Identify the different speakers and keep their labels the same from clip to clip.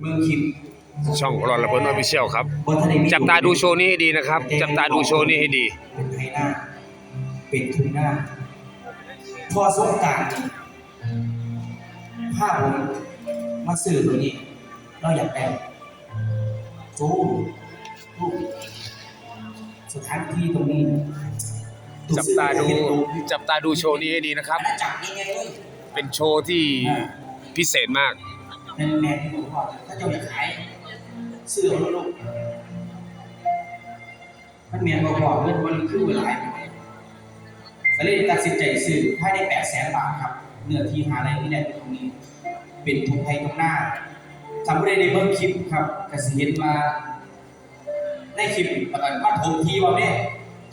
Speaker 1: เมืองคิม
Speaker 2: ช่องรอนระเบิดออฟฟิเชียลครับ
Speaker 1: บนทะเลมี
Speaker 2: จับตาดูโชว์นี้ให้ดีนะครับ จับตาดูโชว์นี้ให้ดี
Speaker 1: เป็นไทยหน้า เป็นทุ่งหน้า พอสงกรารภาพผมมาสื่อตรงนี้ เราอยากแต่งจูจูสถานที่ตรงนี้
Speaker 2: จับตาดู จับตาดูโชว์นี้ให้ดีนะครับ
Speaker 1: จับยังไงเลย
Speaker 2: เป็นโชว์ที่พิเศษมาก
Speaker 1: แมนแมนที่ผมบอกถ้าเจ้าอยากขายเสื้อของลูกมันแมนบอกบอกเงินมันคือเวลาก็เลยตัดสินใจซื้อภายในแปดแสนบาทครับเนื้อที่หาอะไรที่ได้ตรงนี้ เป็นทุงไทยตรงหน้าจำไม่ได้ในเบิ้งคลิปครับกสิเห็นมาในคลิปแล้วก็มาถมทีว่าเนี่ย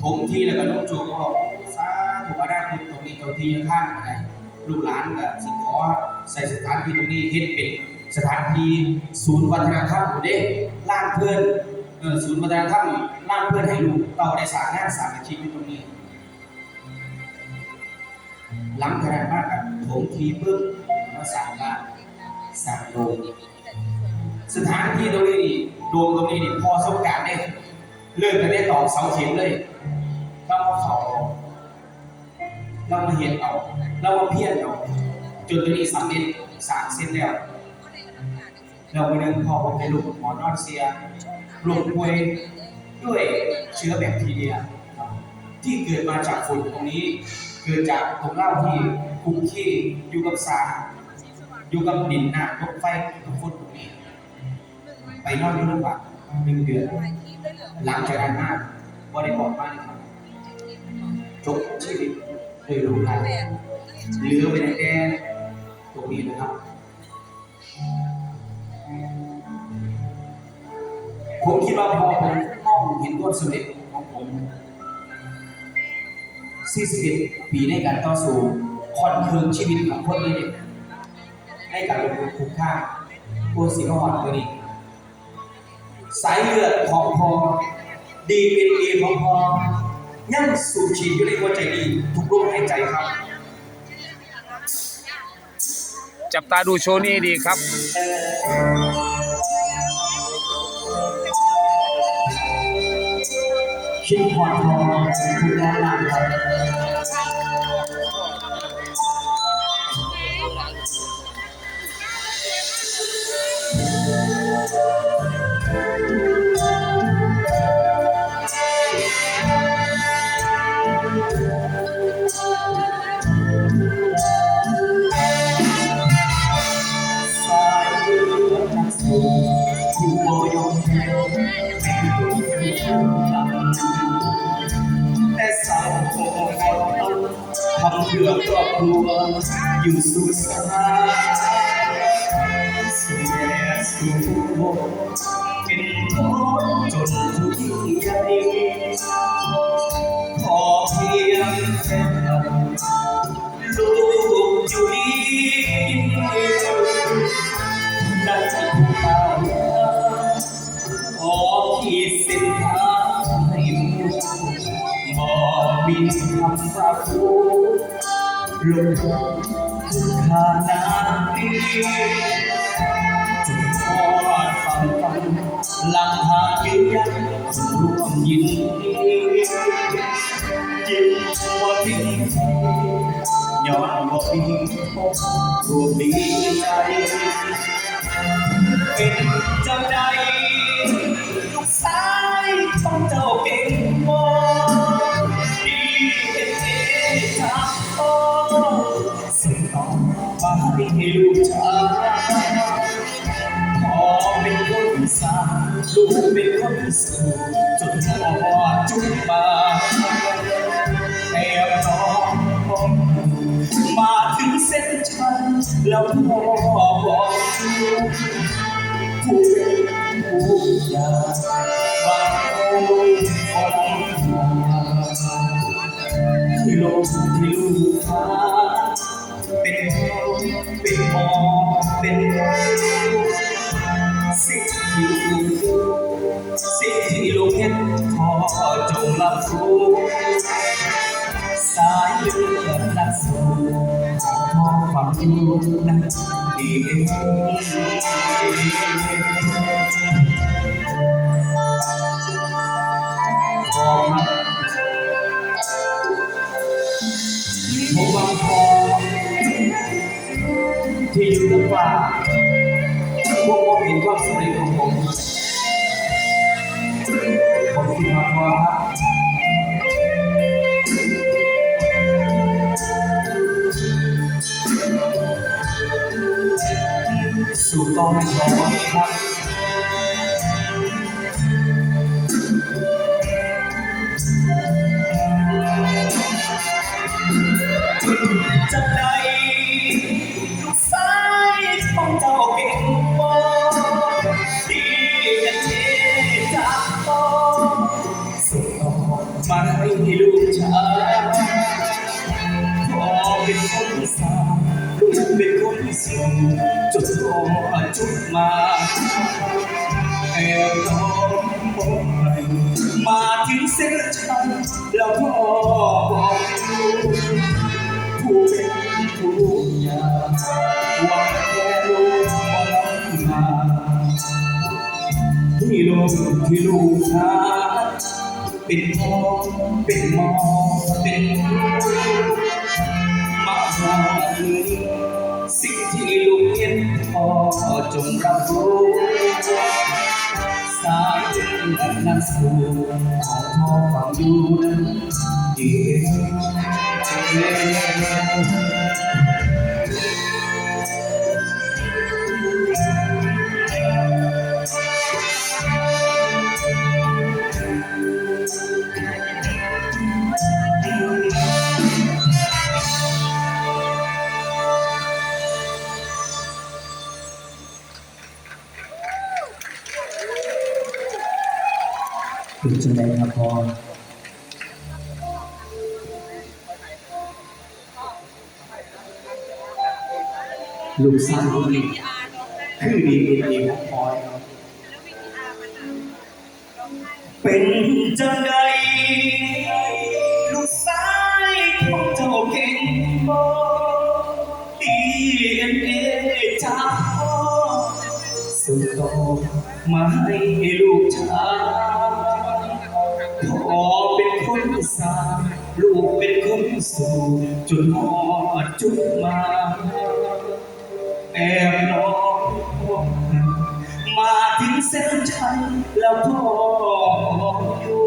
Speaker 1: ถมทีแล้วก็น้องโจก็บอกสาธุอาราคุณตรงนี้เจ้าที่ข้างอะไรลูกหลานก็สิขอใส่สถานที่ตรงนี้เฮ็ดเป็น สถานที่ศูนย์วัฒนธรรมองเด้ล้านเพื่อนศูนย์วัฒนธรรมล้านเพื่อนให้ลูกเต่าได้สางงานสางอาชีพอยู่ตรงนี้ หลังจากนั้นมากกับโถงทีปุ๊บมาสร้างบ้านสางโดมสถานที่ตรงนี้นี่โดมตรงนี้นี่พอสงการได้เลิกกันได้ตอเสาเข็มเลยเรามาเขาเรามาเห็นเอาเรามาเพี้ยนเอาจนตัวนี้สำเร็จสางเสร็จแล้ว เราไปเดินพอไปลูกหมอนอนเซียลงป่วยด้วยเชื้อแบคทีเรีย ที่เกิดมาจากฝุ่นตรงนี้ เกิดจากตรงเล้าที่คุกคีอยู่กับสารอยู่กับดินน้ำรถไฟกับฝุ่นตรงนี้ ไปนอนอยู่โรงพยาบาลหนึ่งเดือน หลังจากนั้นมาบ่ได้บอกมาเลยครับจบชีวิตเลยลงทางเหลือไปแต่ตรงนี้นะครับ ผมคิดว่าพอผมมองเห็นความสำเร็จของผม41ปีในการต่อสู้คอนเคืองชีวิตของคนนี้เนี่ยให้กับลงทุนคุ้มค่าผู้สิงหอนตัวนี้ สายเลือดของพอดีเป็นเอของพอยังสูบฉีดอยู่ในหัวใจดีทุกลมหายใจครับ
Speaker 2: จับตาดูโชว์นี้ดีครับ
Speaker 1: คิดพอพอคุณ แนะนำครับสายเลือดนักสู้อยู่บ่ยอมแพ้ไม่รู้สึกลำแต่สาทำเพื่อครอบครัวอยู่สุดสายสุดแย่สุดโหดเป็นโทษจนทุกอย่าง ลงคุณค่านาทีจุดทอดฟังฟังหลังหายืนยันร่วมยินดียินว่าทิ้งย้อนว่ามีพบรวมดีใจเป็นเจ้าใด คนสู่จนพอจุดมาแอบน้องมาถึงเส้นชัยแล้วพ่อบอกผู้ผู้อยากว่าโอ้ยของที่ลงที่ลูกค้า เห็พอจงรับรู้สายเลือดนักสู้มองความรู้นั้นดีเอง
Speaker 3: ผมวังพอที่อ
Speaker 1: ยู่ลำบากพวกมองเห็นความ สู่กองทองครับจำได้ จนพ่อจุดมาแอบน้องบอกไปมาถึงเส้นชัยแล้วพ่อบอกลูกผู้เป็นผู้ยาหวังแค่ลูกมามาที่ลูกที่ลูกหาเป็นพ่อเป็นมอเป็นมาหา สิ่งที่ลูกเห็นพ่อจงรับรู้สายเดินนั้นสู่ขอพ่อฟังอยู่นั้นเดี ยวเป็นจังไดครับพ่อลูกสาวคนนี้คือดีเป็นดีของพ่อเนาะเป็นจังไดลูกสายของเจ้าเก่งบ่ดีเอ็นเอจากพ่อสุดโต่งมาให้ลูกชาย ลูกเป็นคนสู่จนหอดจุดมาแอบน้องมาถึงเส้นชัยแล้วพ่ออยู่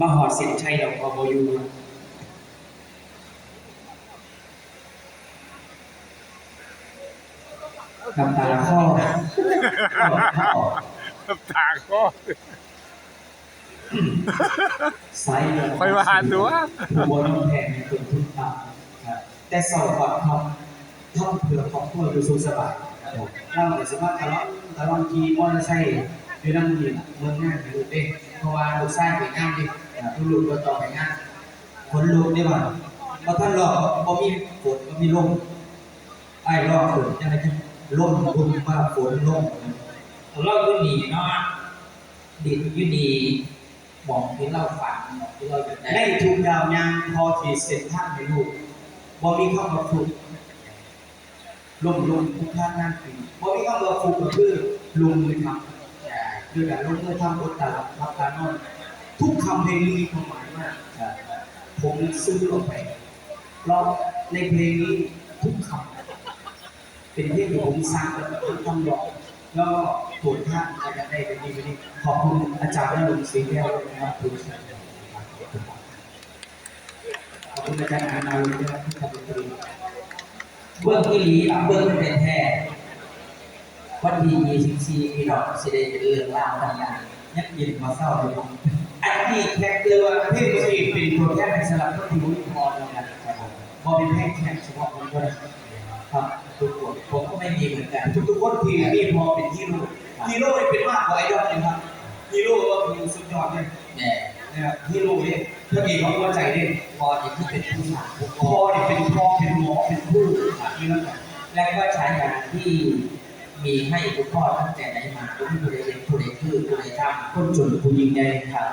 Speaker 1: มาหอดเส้นชัยแล้วพ่อบ่อยู่ น้ำตาข้อข้อ
Speaker 2: ตาก็
Speaker 1: ไซส์เลย
Speaker 2: ค่อยมาหาตัว
Speaker 1: บนแผ่นเกินทุกตาครับแต่สอบก่อนทำทำเพื่อครอบครัวอยู่สุสบายเราเดี๋ยวสมมติทะเลาะทะเลาะกีมอเตอร์ไซค์อยู่นั่งดีเมืองง่าอยไปดูเด้เพราะว่าลูกชายไปงานดิลูกลูกตัวต่อไปงานคนลูกได้บ่เพราะท่านรอบ่มีฝนบ่มีลมไอ้รอบฝนยังไง ที่มบุญว่าฝนลม
Speaker 3: เราอยู่นี่เนาะดินอยู่นี่หมองที่เราฝันหมองที่เราอยากได้
Speaker 1: ได้ทุกดาวยางพอที่เส้นท่างในลูกบ่มีคำว่าฟุกลมลมทุกท่านนั่นคือบ่มีคำว่าฟุกก็คือลงมือทำคือการลงมือทำบทตลับรับการนอนทุกคำเพลงนี้มีความหมายมากผมซื้อลงไปเพราะในเพลงนี้ทุกคำ เป็นเพลงที่ผมสร้างแล้วก็ทำหลอกแล้วก็ตรวจท่านอาจจะได้เป็นดีไปดีขอบคุณอาจารย์นรงค์ศรีแก้วนะครับคุณผู้ชมขอบคุณอาจารย์อาณาวิทยาที่ทำดนตรี
Speaker 3: เบื้องที่ลีอะเบื้องเป็นแท้วันที่24มีดอกสิได้เป็นเรื่องราวต่างๆยักเย็นมาเศร้าเลยอันนี้แค่เตือนว่าพลงนี้เป็นตัวแทนในสลับคนที่มุ้ยพอแล้วกันครับผมบอเป็นเพลงแค่เฉพาะคนก็ได้ครับ ผมก็ไม่มีเหมือนกัน
Speaker 1: ทุกๆคนที่มีพอเป็นฮีโร่ฮีโร่เป็นมากกว่าไอดอลนะครับฮีโร่ก็คือสุดยอดเลย
Speaker 3: แหม่
Speaker 1: นะครับฮีโร่เนี่ยพระเอกของหัวใจเนี่ย
Speaker 3: พอที่ที่เป็นผู้สาวผู้
Speaker 1: พ
Speaker 3: พ่
Speaker 1: อ
Speaker 3: อ
Speaker 1: เนี่ยเป็นพ่อเป็นหมอเป็นผู้นี่แล้วกัน
Speaker 3: และก็ฉายาที่มีให้คุณพ่อตั้งแต่ไหนมาผู้ที่ผู้ใดเป็นผู้ใดคือผู้ใดทำ
Speaker 1: คนจนผู้ยิงใหญ่ครับ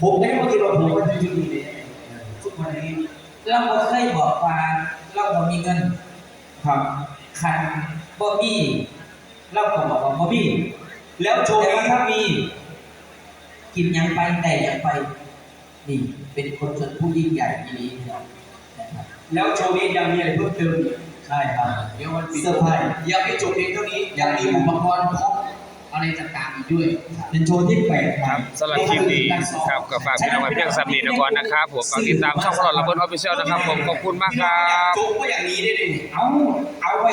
Speaker 1: ผมไม่ได้ว่าคิดว่าผมว่าจริงๆเลยทุกวันนี้
Speaker 3: เราบ่เคยบอกว่าเราบ่มีเงิน
Speaker 1: ครับ
Speaker 3: คันบ่มีเราก็บอกว่าบ่มี
Speaker 1: แล้วโชว์
Speaker 3: แต่
Speaker 1: นี้
Speaker 3: ว่าถ้ามี กินหยังไปแต่หยังไป นี่เป็นคนชนผู้ยิ่งใหญ่ที่นี้นะครับ
Speaker 1: แล้วโชว์นี้ยังมีอะไรเพิ่มเติมอีกใช่ครับ
Speaker 3: เดี๋ยววันปิด
Speaker 1: เซอร์ไพรส์ยังไม่จบเพียงเท่านี้ยังมีอุปกรณ์พร้อม
Speaker 3: อะไรต่างๆอีกด้วย
Speaker 1: เป็นโชว์ที่แปลกใหม่
Speaker 2: ครับสำหรับคลิปนี้ครับก็ฝากพี่น้องไว้เพียงสำนีนะก่อนนะครับผมฝากติดตามช่องพลอดระเบิดออฟฟิเชียลนะครับผมขอบคุณมากครับ
Speaker 3: โจ๊กก็อย่างนี้ได้เลยเอาเอาไป